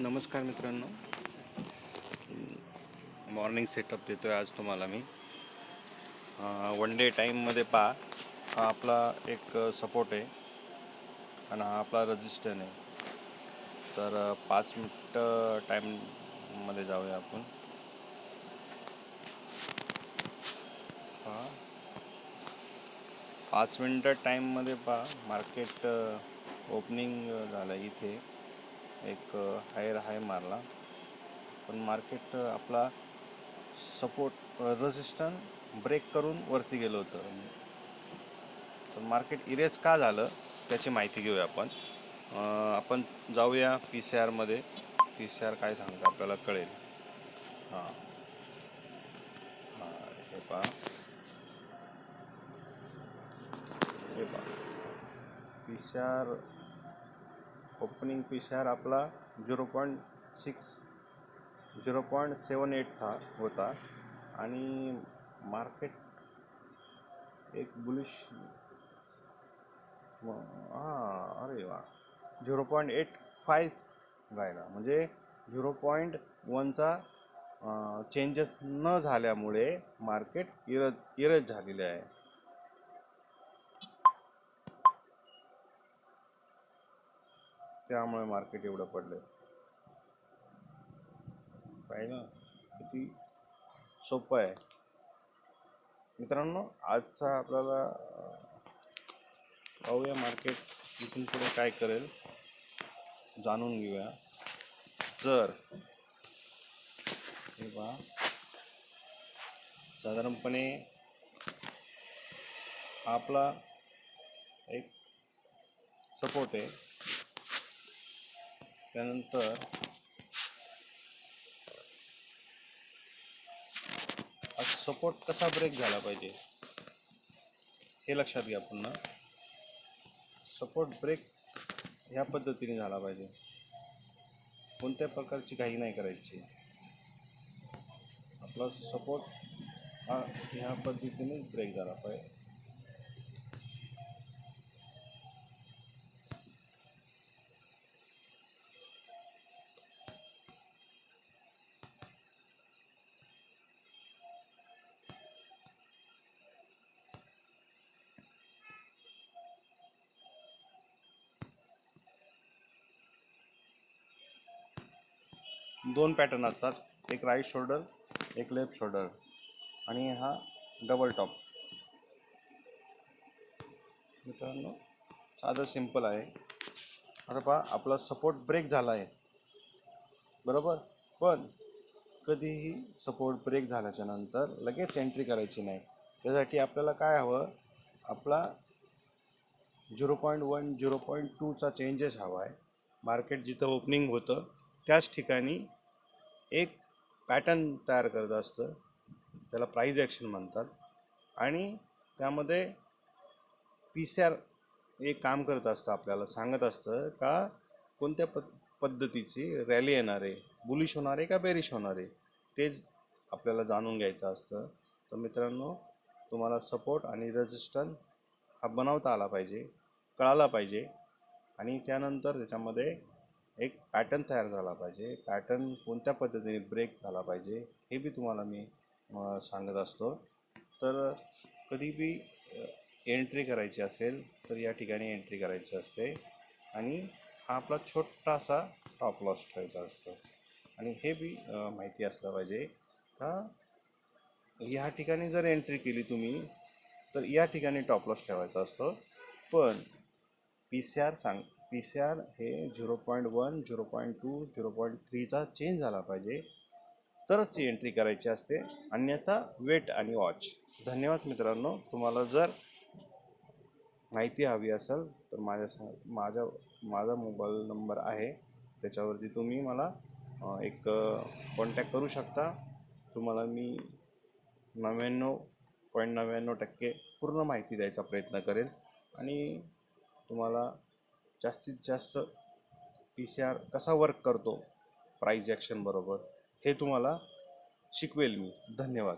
नमस्कार मित्रांनो. Morning setup देतो आहे आज तुम्हाला मी. वन डे टाईममध्ये पहा हा आपला एक सपोर्ट आहे आणि हा आपला रजिस्टर आहे. तर पाच मिनटं टाईममध्ये जाऊया आपण. पहा पाच मिनटं टाईममध्ये पहा मार्केट ओपनिंग झालं इथे. एक हायर हाय मारला. पण मार्केट आपला सपोर्ट रेजिस्टन ब्रेक करून वरती गेलं होतं. तर मार्केट इरेज का झालं त्याची माहिती घेऊया आपण. आपण जाऊया पी सी आरमध्ये पी सी आर काय सांगतं आपल्याला कळेल. हां. हां हे पहा. हे पहा. P C R opening P C R आपला zero point six zero point seven eight था होता. आणि मार्केट एक बुलिश हां अरे वा. झिरो पॉईंट एट फायच राहिला. म्हणजे झिरो पॉईंट वनचा चेंजेस न झाल्यामुळे मार्केट इरज इरज झालेले आहे. त्यामुळे मार्केट एवढं पडलं पाहिलं किती सोपं आहे. मित्रांनो आजचा आपल्याला पाहूया मार्केट इथून पुढे काय करेल. जाणून घेऊया. जर हे बा साधारणपणे हा आपला एक सपोर्ट आहे. त्यानंतर सपोर्ट कसा ब्रेक झाला पाहिजे? हे लक्षात घ्या पुन्हा. सपोर्ट ब्रेक ह्या पद्धतीने झाला पाहिजे. कोणत्या प्रकारची घाई नाही करायची. आपला सपोर्ट हा ह्या पद्धतीने ब्रेक झाला पाहिजे. दोन पॅटर्न असतात. एक राईट शोल्डर एक लेफ्ट शोल्डर आणि हा डबल टॉप मित्रांनो साधं सिंपल आहे. आता पहा आपला सपोर्ट ब्रेक झाला आहे बरोबर? पण कधीही सपोर्ट ब्रेक झाल्याच्यानंतर लगेच एंट्री करायची नाही. त्यासाठी आपल्याला काय हवं? आपला zero point one zero point टूचा changes हवा आहे मार्केट जिथं ओपनिंग होतं त्याच ठिकाणी एक पॅटर्न तयार करत असतं. त्याला प्राईज ॲक्शन म्हणतात. आणि त्यामध्ये पी सी आर एक काम करत असतं आपल्याला. सांगत असतं का कोणत्या प पद्धतीची रॅली येणार आहे बुलिश होणार आहे का बेरिश होणार आहे तेच आपल्याला जाणून घ्यायचं असतं. तर मित्रांनो तुम्हाला सपोर्ट आणि रजिस्टन हा बनवता आला पाहिजे कळाला पाहिजे. आणि त्यानंतर त्याच्यामध्ये एक पॅटर्न तयार झाला पाहिजे. पॅटर्न कोणत्या पद्धतीने ब्रेक झाला पाहिजे हे बी तुम्हाला मी सांगत असतो. तर कधी बी एंट्री करायची असेल तर या ठिकाणी एंट्री करायची असते. आणि हा आपला छोटासा टॉप लॉस ठेवायचा असतो. आणि हे बी माहिती असलं पाहिजे का या ठिकाणी जर एंट्री केली तुम्ही तर या ठिकाणी टॉप लॉस ठेवायचा असतो. पण पी सी आर सांग पी सी आर हे zero point one zero point two zero point थ्रीचा change झाला पाहिजे. तरच ती एंट्री करायची असते. अन्यथा वेट आणि वॉच धन्यवाद मित्रांनो. तुम्हाला जर माहिती हवी असेल तर माझ्या माझा माझ्या माझा मोबाईल नंबर आहे. त्याच्यावरती तुम्ही मला एक कॉन्टॅक्ट करू शकता. तुम्हाला मी नव्याण्णव पॉईंट नव्याण्णव टक्के पूर्ण माहिती द्यायचा प्रयत्न करेल आणि तुम्हाला जास्तीत जास्त पी सी आर कसा वर्क करतो? प्राईज ॲक्शनबरोबर हे तुम्हाला शिकवेल मी. धन्यवाद.